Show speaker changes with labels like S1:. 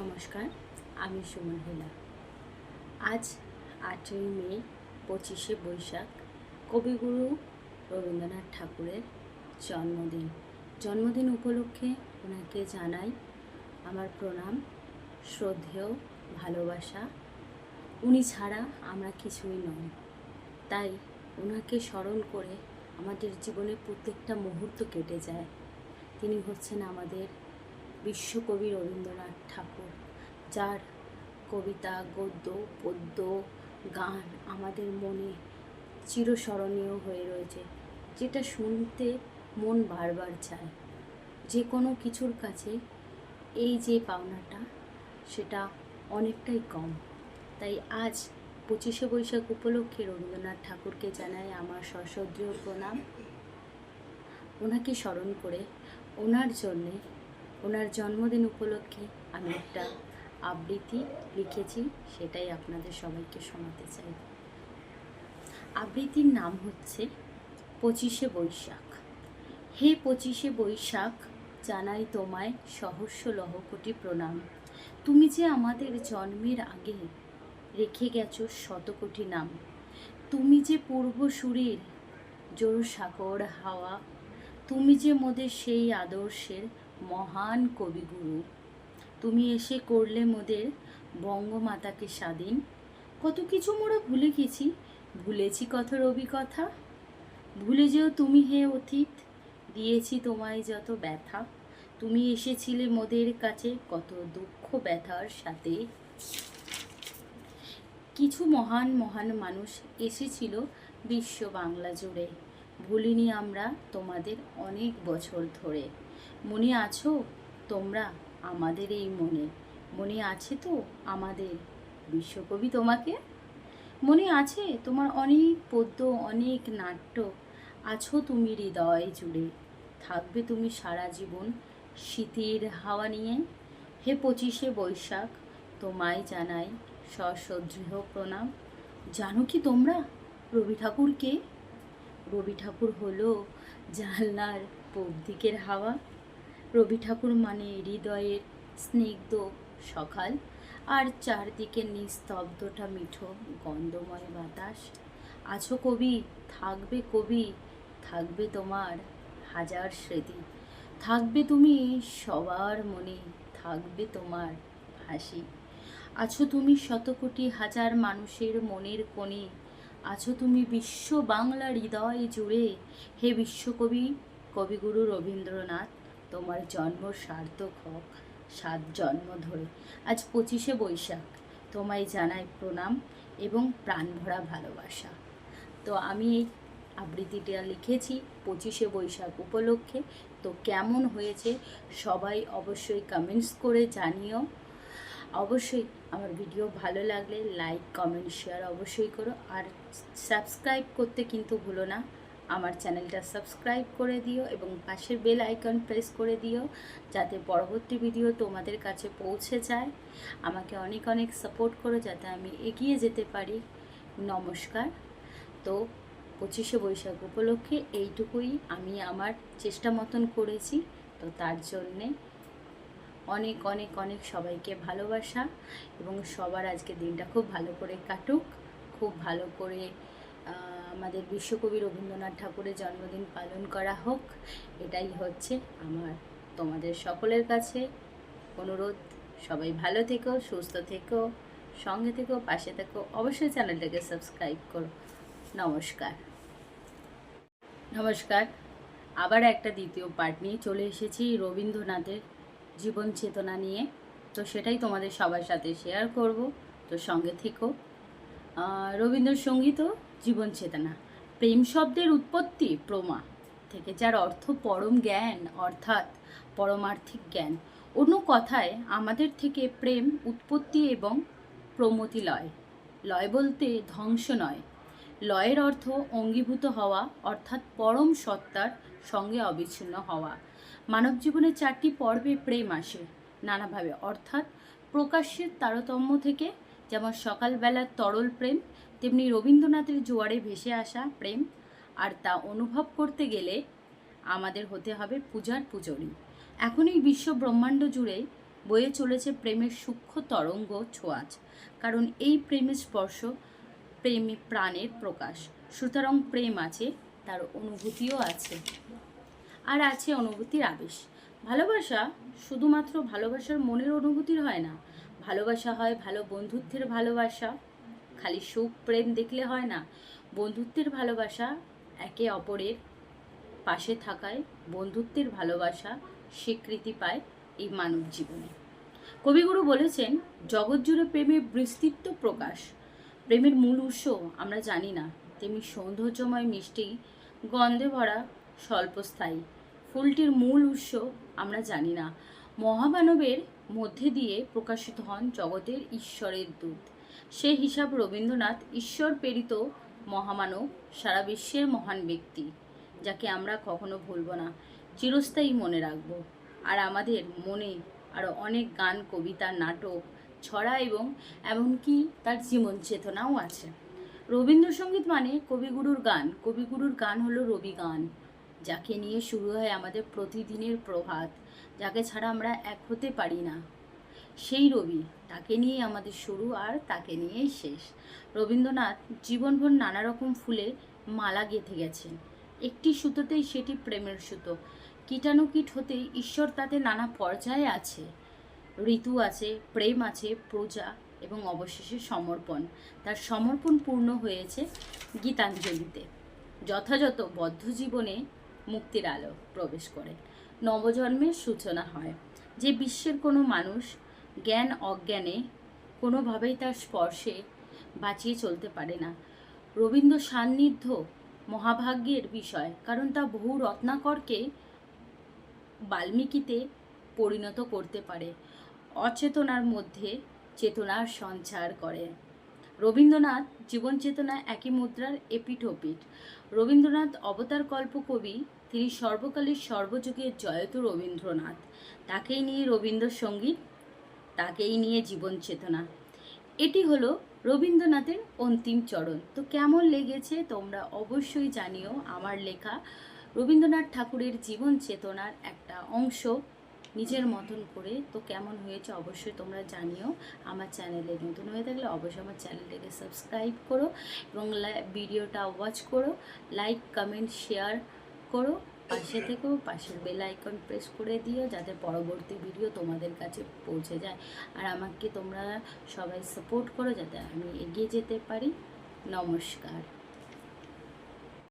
S1: নমস্কার, আমি সুমন হেলা আজ আটই মে, পঁচিশে বৈশাখ, কবিগুরু রবীন্দ্রনাথ ঠাকুরের জন্মদিন। জন্মদিন উপলক্ষে ওনাকে জানাই আমার প্রণাম, শ্রদ্ধেয়, ভালোবাসা। উনি ছাড়া আমরা কিছুই নই। তাই ওনাকে স্মরণ করে আমাদের জীবনে প্রত্যেকটা মুহূর্ত কেটে যায়। তিনি হচ্ছেন আমাদের বিশ্বকবি রবীন্দ্রনাথ ঠাকুর, যার কবিতা, গদ্য, পদ্য, গান আমাদের মনে চিরস্মরণীয় হয়ে রয়েছে, যেটা শুনতে মন বারবার চায়। যে কোনো কিছুর কাছে এই যে পাওনাটা, সেটা অনেকটাই কম। তাই আজ পঁচিশে বৈশাখ উপলক্ষে রবীন্দ্রনাথ ঠাকুরকে জানাই আমার সশ্রদ্ধেয় প্রণাম। ওনাকে স্মরণ করে ওনার জন্যে ওনার জন্মদিন উপলক্ষে আমি একটা আবৃত্তি লিখেছি, সেটাই আপনাদের সবাইকে শোনাতে চাই। আবৃত্তির নাম হচ্ছে পঁচিশে বৈশাখ। হে পঁচিশে বৈশাখ, জানাই তোমায় সহস্র লহকটি প্রণাম। তুমি যে আমাদের জন্মের আগে রেখে গেছো শতকোটি নাম। তুমি যে পূর্বসূরির জোর সাগর হাওয়া। তুমি যে মোদের সেই আদর্শের মহান কবিগুরু, তুমি এসে করলে মোদের বঙ্গমাতাকে স্বাধীন। কত কিছু মোরা ভুলে গেছি, ভুলেছি কত রবি কথা। ভুলে যেও তুমি হে অতীত, দিয়েছি তোমায় যত ব্যথা। তুমি এসেছিলে মোদের কাছে কত দুঃখ ব্যথার সাথে। কিছু মহান মহান মানুষ এসেছিল বিশ্ব বাংলা জুড়ে। ভুলিনি আমরা তোমাদের অনেক বছর ধরে। মনে আছো তোমরা আমাদের এই মনে? মনে আছে তো আমাদের? বিশ্বকবি তোমাকে? মনে আছে তোমার অনেক পদ্য, অনেক নাট্য? আছো তুমি হৃদয় জুড়ে। থাকবে তুমি সারা জীবন শীতের হাওয়া নিয়ে। হে পঁচিশে বৈশাখ, তোমায় জানাই সশ্রদ্ধেয় প্রণাম। জানো কি তোমরা? রবি ঠাকুরকে রবি ঠাকুর হলো জানলার পূব দিকের হাওয়া। রবি ঠাকুর মানে হৃদয়ের স্নিগ্ধ সকাল আর চারদিকে নিস্তব্ধটা মিঠো, গন্ধময় বাতাস। আছো কবি, থাকবে কবি, থাকবে তোমার হাজার স্মৃতি। থাকবে তুমি সবার মনে, থাকবে তোমার হাসি। আছো তুমি শতকোটি হাজার মানুষের মনের কোণে আছো তুমি বিশ্ব বাংলা হৃদয় জুড়ে। হে বিশ্বকবি, কবিগুরু রবীন্দ্রনাথ, তোমার জন্ম সার্থক হোক, সাত জন্ম ধরে। আজ পঁচিশে বৈশাখ, তোমায় জানাই প্রণাম এবং প্রাণভরা ভালোবাসা। তো আমি এই আবৃত্তিটা লিখেছি পঁচিশে বৈশাখ উপলক্ষে। তো কেমন হয়েছে সবাই অবশ্যই কমেন্টস করে জানিও। অবশ্যই আমার ভিডিও ভালো লাগলে লাইক, কমেন্ট, শেয়ার অবশ্যই করো। আর সাবস্ক্রাইব করতে কিন্তু ভুলো না। আমার চ্যানেলটা সাবস্ক্রাইব করে দিও এবং পাশের বেল আইকন প্রেস করে দিও যাতে পরবর্তী ভিডিও তোমাদের কাছে পৌঁছে যায়। আমাকে অনেক অনেক সাপোর্ট করো যাতে আমি এগিয়ে যেতে পারি। নমস্কার। তো পঁচিশে বৈশাখ উপলক্ষে এইটুকুই আমি আমার চেষ্টা মতন করেছি। তো তার জন্যে অনেক অনেক অনেক সবাইকে ভালোবাসা এবং সবার আজকে দিনটা খুব ভালো করে কাটুক। খুব ভালো করে আমাদের বিশ্বকবি রবীন্দ্রনাথ ঠাকুরের জন্মদিন পালন করা হোক। এটাই হচ্ছে আমার, তোমাদের সকলের কাছে অনুরোধ। সবাই ভালো থেকো, সুস্থ থেকো, সঙ্গে থেকো, পাশে থেকো। অবশ্যই চ্যানেলটাকে সাবস্ক্রাইব করো। নমস্কার। নমস্কার। আবার একটা দ্বিতীয় পার্ট নিয়ে চলে এসেছি রবীন্দ্রনাথের জীবন চেতনা নিয়ে। তো সেটাই তোমাদের সবার সাথে শেয়ার করব। তো সঙ্গে থেকো। রবীন্দ্রসঙ্গীত জীবন চেতনা। প্রেম শব্দের উৎপত্তি প্রমা থেকে যার অর্থ পরম জ্ঞান অর্থাৎ পরমার্থিক জ্ঞান। অন্য কথায়, আমাদের থেকে প্রেম উৎপত্তি এবং প্রমতি লয়। লয় বলতে ধ্বংস নয়। লয়ের অর্থ অঙ্গীভূত হওয়া অর্থাৎ পরম সত্তার সঙ্গে অবিচ্ছিন্ন হওয়া। মানব জীবনের চারটি পর্বে প্রেম আসে, নানাভাবে। অর্থাৎ প্রকাশ্যের তারতম্য থেকে যেমন সকালবেলার তরল প্রেম, তেমনি রবীন্দ্রনাথের জোয়ারে ভেসে আসা প্রেম, আর তা অনুভব করতে গেলে আমাদের হতে হবে পূজার পূজনী এখন এই বিশ্ব ব্রহ্মাণ্ড জুড়ে বয়ে চলেছে প্রেমের সূক্ষ্ম তরঙ্গ ছোঁয়াচ, কারণ এই প্রেমের স্পর্শ প্রেমে প্রাণের প্রকাশ। সুতরাং প্রেম আছে, তার অনুভূতিও আছে। আর আছে অনুভূতির আবেশ। ভালোবাসা শুধুমাত্র ভালোবাসার মনের অনুভূতির হয় না। ভালোবাসা হয় ভালো বন্ধুত্বের ভালোবাসা। খালি সুখ, প্রেম দেখলে হয় না। বন্ধুত্বের ভালোবাসা একে অপরের পাশে থাকায় বন্ধুত্বের ভালোবাসা স্বীকৃতি পায় এই মানব জীবনে। কবিগুরু বলেছেন, জগৎ জুড়ে প্রেমের বিস্তৃত প্রকাশ। প্রেমের মূল উৎস আমরা জানি না। তেমনি সৌন্দর্যময় মিষ্টি, গন্ধে ভরা স্বল্পস্থায়ী। ফুলটির মূল উৎস আমরা জানি না। মহামানবের মধ্যে দিয়ে প্রকাশিত হন জগতের ঈশ্বরের দূত। সে হিসাব রবীন্দ্রনাথ ঈশ্বর প্রেরিত মহামানব সারা বিশ্বের মহান ব্যক্তি, যাকে আমরা কখনো ভুলব না। চিরস্থায়ী মনে রাখব। আর আমাদের মনে আরও অনেক গান, কবিতা, নাটক, ছড়া এবং এমনকি তার জীবন চেতনাও আছে। রবীন্দ্রসঙ্গীত মানে কবিগুরুর গান। কবিগুরুর গান হলো রবি গান যাকে নিয়ে শুরু হয় আমাদের প্রতিদিনের প্রভাত, যাকে ছাড়া আমরা এক হতে পারি না। সেই রবি, তাকে নিয়ে আমাদের শুরু আর তাকে নিয়েই শেষ। রবীন্দ্রনাথ জীবনভর নানা রকম ফুলে মালা গেঁথে গেছেন। একটি সুতোতেই সেটি প্রেমের সুতো। কীটাণুকীট হতে ঈশ্বর তাতে নানা পর্যায়ে আছে। ঋতু আছে, প্রেম আছে, প্রজা এবং অবশেষে সমর্পণ। তার সমর্পণ পূর্ণ হয়েছে গীতাঞ্জলিতে। যথাযথ বদ্ধ জীবনে মুক্তির আলো প্রবেশ করে। নবজন্মের সূচনা হয়। যে বিশ্বের কোনো মানুষ জ্ঞান অজ্ঞানে কোনোভাবেই তার স্পর্শে বাঁচিয়ে চলতে পারে না। রবীন্দ্র সান্নিধ্য মহাভাগ্যের বিষয়, কারণ তা বহু রত্নাকরকে বাল্মীকিতে পরিণত করতে পারে। অচেতনার মধ্যে চেতনার সঞ্চার করে। রবীন্দ্রনাথ জীবন চেতনা একই মুদ্রার এপিঠোপিঠ রবীন্দ্রনাথ অবতার কল্প কবি, তিনি সর্বকালের সর্বযুগের জয়ত রবীন্দ্রনাথ। তাকেই নিয়ে রবীন্দ্রসঙ্গীত, তাকেই নিয়ে জীবন চেতনা। এটি হলো রবীন্দ্রনাথের অন্তিম চরণ। তো কেমন লেগেছে তোমরা অবশ্যই জানিও। আমার লেখা রবীন্দ্রনাথ ঠাকুরের জীবন চেতনার একটা অংশ। নিজের মতন করে তো কেমন হয়েছে অবশ্যই তোমরা জানিও। আমার চ্যানেলে নতুন হয়ে থাকলে অবশ্যই আমার চ্যানেলটাকে সাবস্ক্রাইব করো এবং ভিডিওটা ওয়াচ করো লাইক কমেন্ট শেয়ার করো। পাশে থেকেও পাশের বেল আইকন প্রেস করে দিও যাতে পরবর্তী ভিডিও তোমাদের কাছে পৌঁছে যায়। আর আমাকে তোমরা সবাই সাপোর্ট করো যাতে আমি এগিয়ে যেতে পারি। নমস্কার।